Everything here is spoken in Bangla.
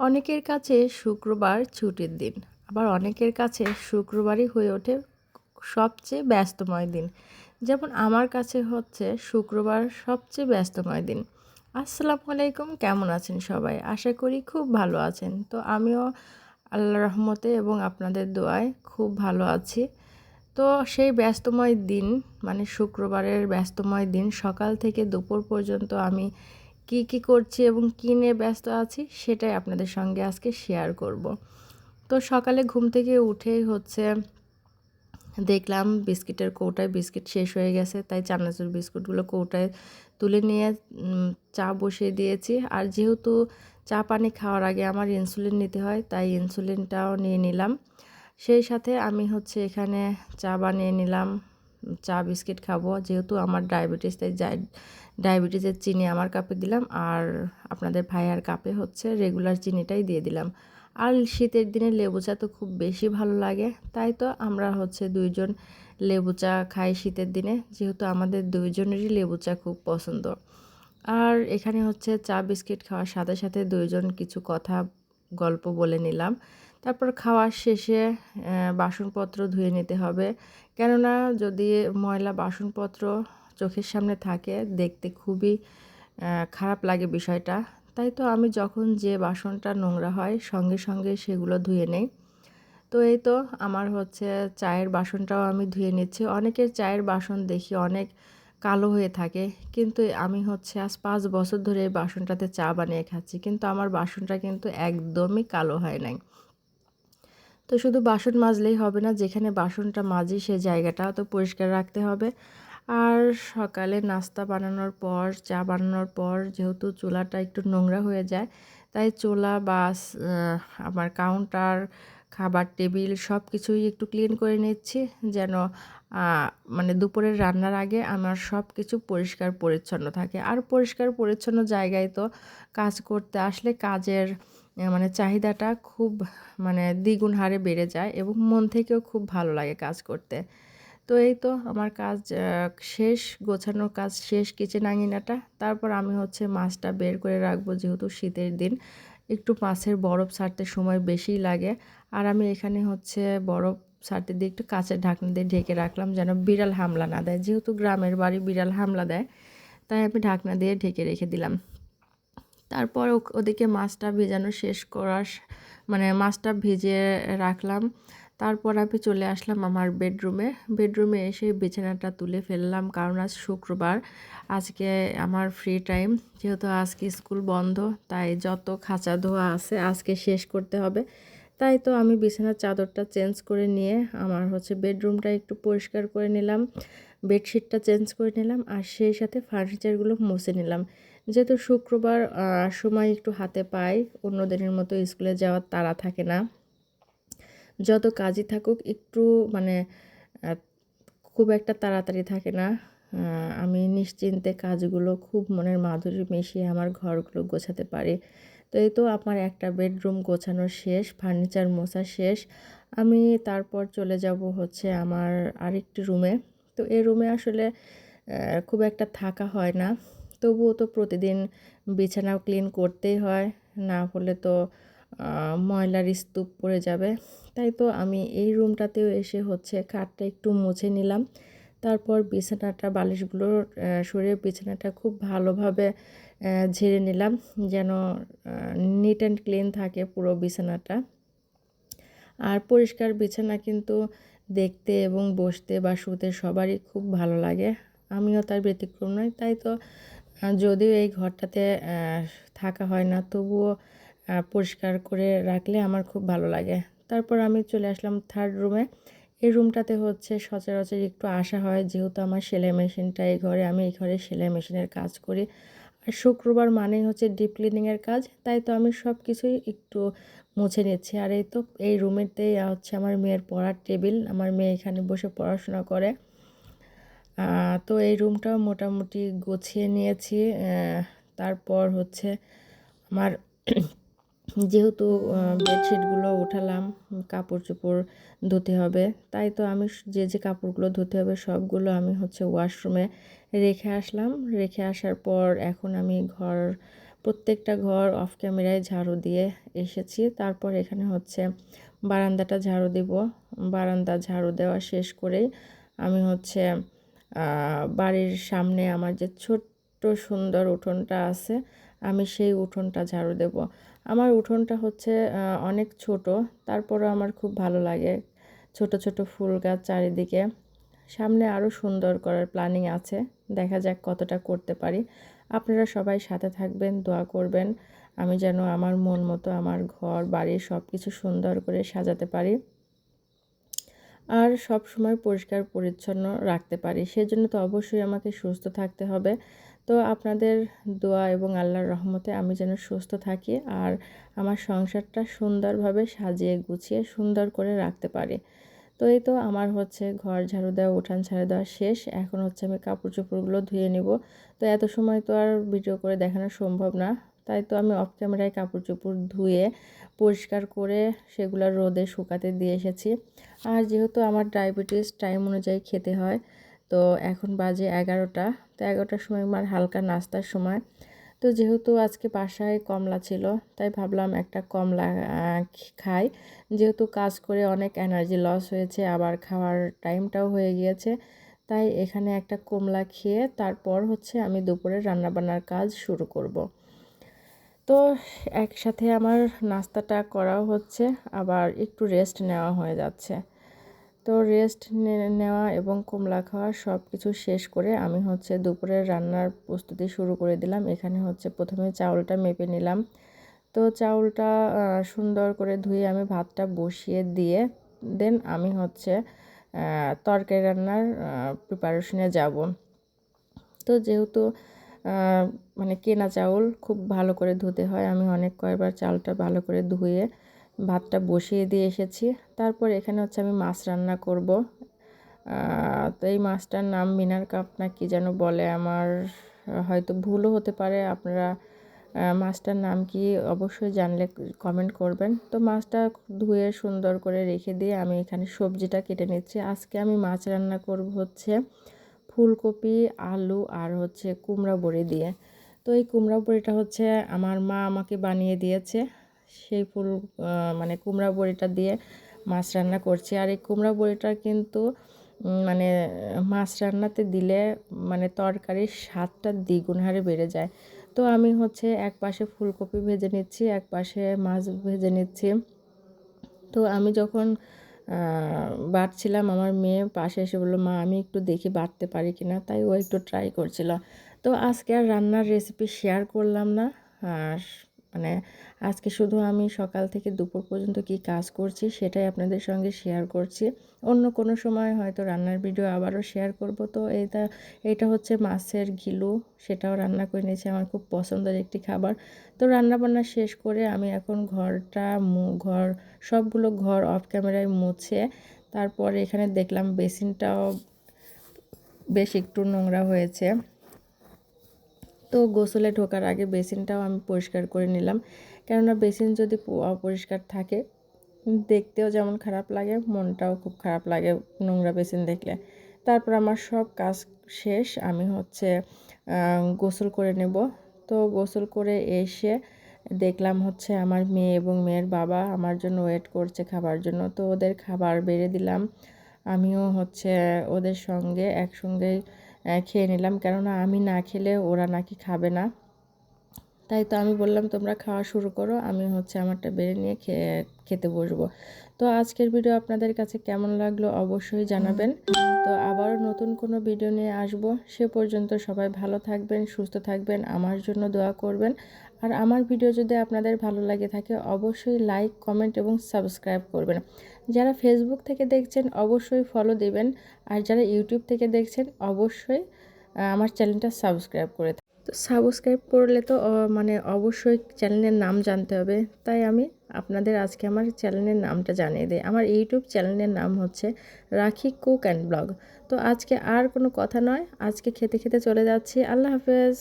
অনেকের কাছে শুক্রবার ছুটির দিন, আবার অনেকের কাছে শুক্রবারই হয়ে ওঠে সবচেয়ে ব্যস্তময় দিন। যেমন আমার কাছে হচ্ছে শুক্রবার সবচেয়ে ব্যস্তময় দিন। আসসালামু আলাইকুম, কেমন আছেন সবাই? আশা করি খুব ভালো আছেন। তো আমিও আল্লাহ রহমতে এবং আপনাদের দোয়ায় খুব ভালো আছি। তো সেই ব্যস্তময় দিন মানে শুক্রবারের ব্যস্তময় দিন সকাল থেকে দুপুর পর্যন্ত আমি কি কি করছি এবং কী নিয়ে ব্যস্ত আছি সেটাই আপনাদের সঙ্গে আজকে শেয়ার করব। তো সকালে ঘুম থেকে উঠেই হচ্ছে দেখলাম বিস্কিটের কৌটায় বিস্কিট শেষ হয়ে গেছে, তাই চানাচুর বিস্কুটগুলো কৌটায় তুলে নিয়ে চা বসিয়ে দিয়েছি। আর যেহেতু চা পানি খাওয়ার আগে আমার ইনসুলিন নিতে হয়, তাই ইনসুলিনটাও নিয়ে নিলাম। সেই সাথে আমি হচ্ছে এখানে চা বানিয়ে নিলাম চা বিস্কিট খাব। যেহেতু আমার ডায়াবেটিস তাই ডায়াবেটিসের চিনি আমার কাপে দিলাম আর আপনাদের ভাইয়ার কাপে হচ্ছে রেগুলার চিনিটাই দিয়ে দিলাম। আর শীতের দিনে লেবু চা তো খুব বেশি ভালো লাগে, তাই তো আমরা হচ্ছে দুইজন লেবু চা খাই শীতের দিনে, যেহেতু আমাদের দুইজনেরই লেবু চা খুব পছন্দ। আর এখানে হচ্ছে চা বিস্কিট খাওয়ার সাথে সাথে দুইজন কিছু কথা, গল্প বলে নিলাম। তারপর খাওয়ার শেষে বাসনপত্র ধুয়ে নিতে হবে। কেননা যদি ময়লা বাসনপত্র চোখের সামনে থাকে, দেখতে খুবই খারাপ লাগে বিষয়টা। তাই তো আমি যখন যে বাসনটা নোংরা হয়, সঙ্গে সঙ্গে সেগুলো ধুয়ে নেই। তো এই তো আমার হচ্ছে চায়ের বাসনটাও আমি ধুয়ে নিচ্ছি। অনেকের চায়ের বাসন দেখি অনেক কালো হয়ে থাকে। কিন্তু আমি হচ্ছে আজ পাঁচ বছর ধরে এই বাসনটাতে চা বানিয়ে খাচ্ছি। কিন্তু আমার বাসনটা কিন্তু একদমই কালো হয় নাই। তো শুধু বাসন মাজলেই হবে না, যেখানে বাসনটা মাজি সে জায়গাটাও তো পরিষ্কার রাখতে হবে। আর সকালে নাস্তা বানানোর পর, চা বানানোর পর যেহেতু চুলাটা একটু নোংরা হয়ে যায়, তাই চুলা, বাস আমার কাউন্টার, খাবার টেবিল সব কিছুই একটু ক্লিন করে নিচ্ছি যেন মানে দুপুরের রান্নার আগে আমার সব কিছু পরিষ্কার পরিচ্ছন্ন থাকে। আর পরিষ্কার পরিচ্ছন্ন জায়গায় তো কাজ করতে আসলে কাজের মানে চাহিদাটা খুব মানে দ্বিগুণ হারে বেড়ে যায় এবং মন থেকেও খুব ভালো লাগে কাজ করতে। তো এই তো আমার কাজ শেষ, গোছানোর কাজ শেষ কিচেন আঙিনাটা। তারপর আমি হচ্ছে মাছটা বের করে রাখব যেহেতু শীতের দিন। একটু মাছের বরফ ছাড়তে সময় বেশিই লাগে। আর আমি এখানে হচ্ছে বরফ ছাড়তে দিয়ে একটু কাঁচের ঢাকনা দিয়ে ঢেকে রাখলাম যেন বিড়াল হামলা না দেয়। যেহেতু গ্রামের বাড়ি বিড়াল হামলা দেয়, তাই আমি ঢাকনা দিয়ে ঢেকে রেখে দিলাম। তারপর ওদিকে মাছটা ভেজানো শেষ করার মানে মাছটা ভেজে রাখলাম। তারপর আমি চলে আসলাম আমার বেডরুমে। বেডরুমে এসে বিছানাটা তুলে ফেললাম, কারণ আজ শুক্রবার। আজকে আমার ফ্রি টাইম যেহেতু আজকে স্কুল বন্ধ, তাই যত খাঁচা ধোয়া আছে আজকে শেষ করতে হবে। তাই তো আমি বিছানার চাদরটা চেঞ্জ করে নিয়ে আমার হচ্ছে বেডরুমটা একটু পরিষ্কার করে নিলাম, বেডশিটটা চেঞ্জ করে নিলাম, আর সেই সাথে ফার্নিচারগুলো মুছে নিলাম। যেহেতু শুক্রবার সময় একটু হাতে পাই অন্য দিনের মতো স্কুলে যাওয়ার তাড়া থাকে না। যত কাজই থাকুক, একটু মানে খুব একটা তাড়াতাড়ি থাকে না। আমি নিশ্চিন্তে কাজগুলো খুব মনের মাধুরী মিশিয়ে আমার ঘরগুলো গোছাতে পারি। তো এই তো আমার একটা বেডরুম গোছানো শেষ, ফার্নিচার মোছা শেষ। আমি তারপর চলে যাব হচ্ছে আমার আরেকটি রুমে। তো এই রুমে আসলে খুব একটা থাকা হয় না। তবুও তো প্রতিদিন বিছানা ক্লিন করতেই হয়, না হলে তো ময়লার স্তূপ পড়ে যাবে। তাই তো আমি এই রুমটাতেও এসে হচ্ছে খাটটা একটু মুছে নিলাম। তারপর বিছানাটা, বালিশগুলো সরিয়ে বিছানাটা খুব ভালোভাবে ঝেড়ে নিলাম যেন নিট অ্যান্ড ক্লিন থাকে পুরো বিছানাটা। আর পরিষ্কার বিছানা কিন্তু দেখতে এবং বসতে বা শুতে সবারই খুব ভালো লাগে। আমিও তার ব্যতিক্রম নয় তাই তো যদিও এই ঘরটাতে থাকা হয় না, তবুও পরিষ্কার করে রাখলে আমার খুব ভালো লাগে। তারপর আমি চলে আসলাম থার্ড রুমে এই রুমটাতে হচ্ছে সচরাচর একটু আসা হয়, যেহেতু আমার সেলাই মেশিনটা এই ঘরে, আমি এই ঘরে সেলাই মেশিনের কাজ করি। আর শুক্রবার মানেই হচ্ছে ডিপ ক্লিনিংয়ের কাজ, তাই তো আমি সব কিছুই একটু মুছে নিচ্ছি। আর এই তো, এই রুমেতেই হচ্ছে আমার মেয়ের পড়ার টেবিল, আমার মেয়ে এখানে বসে পড়াশোনা করে। তো এই রুমটাও মোটামুটি গুছিয়ে নিয়েছি। তারপর হচ্ছে আমার যেহেতু বেডশিটগুলো উঠালাম কাপড় চোপড় ধুতে হবে, তাই তো আমি যে যে কাপড়গুলো ধুতে হবে সবগুলো আমি হচ্ছে ওয়াশরুমে রেখে আসলাম। রেখে আসার পর এখন আমি ঘর, প্রত্যেকটা ঘর অফ ক্যামেরায় ঝাড়ু দিয়ে এসেছি। তারপর এখানে হচ্ছে বারান্দাটা ঝাড়ু দিব। বারান্দা ঝাড়ু দেওয়া শেষ করেই আমি হচ্ছে বাড়ির সামনে আমার যে ছোট্ট সুন্দর উঠোনটা আছে, আমি সেই উঠোনটা ঝাড়ু দেব। আমার উঠোনটা হচ্ছে অনেক ছোট, তারপরও আমার খুব ভালো লাগে ছোট ছোট ফুল গাছ চারিদিকে। সামনে আরও সুন্দর করার প্ল্যানিং আছে, দেখা যাক কতটা করতে পারি। আপনারা সবাই সাথে থাকবেন, দোয়া করবেন, আমি যেন আমার মন মতো, আমার ঘর বাড়ি সব কিছু সুন্দর করে সাজাতে পারি। আর সব সময় পরিষ্কার পরিচ্ছন্ন রাখতে পারি। সেজন্য তো অবশ্যই আমাকে সুস্থ থাকতে হবে। তো আপনাদের দোয়া এবং আল্লাহর রহমতে আমি যেন সুস্থ থাকি আর আমার সংসারটা সুন্দরভাবে সাজিয়ে গুছিয়ে সুন্দর করে রাখতে পারি। তো এই তো আমার হচ্ছে ঘর ঝাড়ু দেওয়া, উঠান ঝাড়ু দেওয়া শেষ। এখন হচ্ছে আমি কাপড় চোপড়গুলো ধুয়ে নিব। তো এত সময় তো আর ভিডিও করে দেখানো সম্ভব না। তাই তো আমি অফ ক্যামেরায় কাপড় চোপড় ধুয়ে পরিষ্কার করে সেগুলো রোদে শুকাতে দিয়ে এসেছি। আর যেহেতু আমার ডায়াবেটিস টাইম অনুযায়ী খেতে হয়, তো এখন বাজে এগারোটা। তো এগারোটার সময় আমার হালকা নাস্তার সময়। তো যেহেতু আজকে বাসায় কমলা ছিল, তাই ভাবলাম একটা কমলা খাই। যেহেতু কাজ করে অনেক এনার্জি লস হয়েছে, আবার খাওয়ার টাইমটাও হয়ে গিয়েছে, তাই এখানে একটা কমলা খেয়ে তারপর হচ্ছে আমি দুপুরে রান্নাবান্নার কাজ শুরু করব। তো একসাথে আমার নাস্তাটা করাও হচ্ছে, আবার একটু রেস্ট নেওয়া হয়ে যাচ্ছে। তো রেস্ট নেওয়া এবং কমলা খাওয়া সব কিছু শেষ করে আমি হচ্ছে দুপুরের রান্নার প্রস্তুতি শুরু করে দিলাম। এখানে হচ্ছে প্রথমে চাউলটা মেপে নিলাম। তো চাউলটা সুন্দর করে ধুয়ে আমি ভাতটা বসিয়ে দিয়ে দেন আমি হচ্ছে তরকারি রান্নার প্রিপারেশনে যাব। তো যেহেতু মানে কেনা চাউল খুব ভালো করে ধুতে হয়। আমি অনেক কয়েকবার চালটা ভালো করে ধুয়ে ভাতটা বসিয়ে দিয়ে এসেছি। তারপর এখানে হচ্ছে আমি মাছ রান্না করব। তো এই মাছটার নাম মিনার কাপ না কি যেন বলে আমার, হয়তো ভুলও হতে পারে। আপনারা মাছটার নাম কি অবশ্যই জানলে কমেন্ট করবেন। তো মাছটা ধুয়ে সুন্দর করে রেখে দিয়ে আমি এখানে সবজিটা কেটে নিচ্ছি। আজকে আমি মাছ রান্না করব হচ্ছে ফুলকপি, আলু আর হচ্ছে কুমড়া বড়ি দিয়ে। তো এই কুমড়া বড়িটা হচ্ছে আমার মা আমাকে বানিয়ে দিয়েছে। সেই ফুল মানে কুমড়া বড়িটা দিয়ে মাছ রান্না করছি। আর এই কুমড়া বড়িটা কিন্তু মানে মাছ রান্নাতে দিলে মানে তরকারির স্বাদটা দ্বিগুণ হারে বেড়ে যায়। তো আমি হচ্ছে এক পাশে ফুলকপি ভেজে নিচ্ছি, এক পাশে মাছ ভেজে নিচ্ছি। তো আমি যখন বাটছিলাম আমার মেয়ে পাশে এসে বলল, মা, আমি একটু দেখি বাড়তে পারি কি না। তাই ও একটু ট্রাই করছিল। তো আজকে আর রান্নার রেসিপি শেয়ার করলাম না। আর মানে আজকে শুধু আমি সকাল থেকে দুপুর পর্যন্ত কি কাজ করছি সেটাই আপনাদের সঙ্গে শেয়ার করছি। অন্য কোনো সময় হয়তো রান্নার ভিডিও আবারও শেয়ার করব। তো এটা এটা হচ্ছে মাছের ঘিলু, সেটাও রান্না করে নিয়েছি। আমার খুব পছন্দের একটি খাবার। তো রান্না বান্না শেষ করে আমি এখন ঘরটা ঘর, সবগুলো ঘর অফ ক্যামেরায় মুছে, তারপর এখানে দেখলাম বেসিনটাও বেশ একটু নোংরা হয়েছে। তো গোসলে ঢোকার আগে বেসিনটাও আমি পরিষ্কার করে নিলাম। কেননা বেসিন যদি অপরিষ্কার থাকে, দেখতেও যেমন খারাপ লাগে, মনটাও খুব খারাপ লাগে নোংরা বেসিন দেখলে। তারপর আমার সব কাজ শেষ, আমি হচ্ছে গোসল করে নেব। তো গোসল করে এসে দেখলাম হচ্ছে আমার মেয়ে এবং মেয়ের বাবা আমার জন্য ওয়েট করছে খাবার জন্য। তো ওদের খাবার বেড়ে দিলাম। আমিও হচ্ছে ওদের সঙ্গে একসঙ্গেই খেয়ে নিলাম। কেননা আমি না খেলে ওরা নাকি খাবে না। তাই তো আমি বললাম, তোমরা খাওয়া শুরু করো, আমি হচ্ছে আমারটা বেড়ে নিয়ে খেতে বসবো। তো আজকের ভিডিও আপনাদের কাছে কেমন লাগল অবশ্যই জানাবেন। তো আবারও নতুন কোনো ভিডিও নিয়ে আসব। সে পর্যন্ত সবাই ভালো থাকবেন, সুস্থ থাকবেন, আমার জন্য দোয়া করবেন। আর আমার ভিডিও যদি আপনাদের ভালো লাগে থাকে, অবশ্যই লাইক, কমেন্ট এবং সাবস্ক্রাইব করবেন। যারা ফেসবুক থেকে দেখছেন, অবশ্যই ফলো দেবেন। আর যারা ইউটিউব থেকে দেখছেন, অবশ্যই আমার চ্যানেলটা সাবস্ক্রাইব করে তো সাবস্ক্রাইব করলে তো মানে অবশ্যই চ্যানেলের নাম জানতে হবে। তাই আমি আপনাদের আজকে আমার চ্যানেলের নামটা জানিয়ে দিই। আমার ইউটিউব চ্যানেলের নাম হচ্ছে রাখি কুক অ্যান্ড ব্লগ। তো আজকে আর কোনো কথা নয়। আজকে খেতে খেতে চলে যাচ্ছি। আল্লাহ হাফেজ।